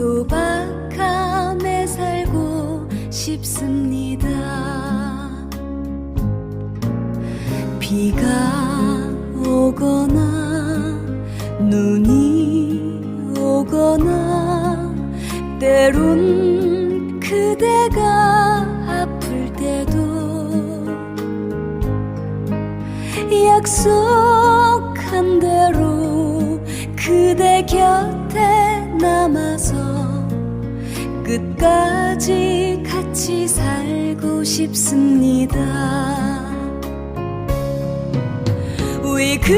소박함에 살고 싶습니다. 비가 오거나 눈이 오거나 때론 그대가 아플 때도 약속한 대로 그대 곁에 끝까지 같이 살고 싶습니다. 왜그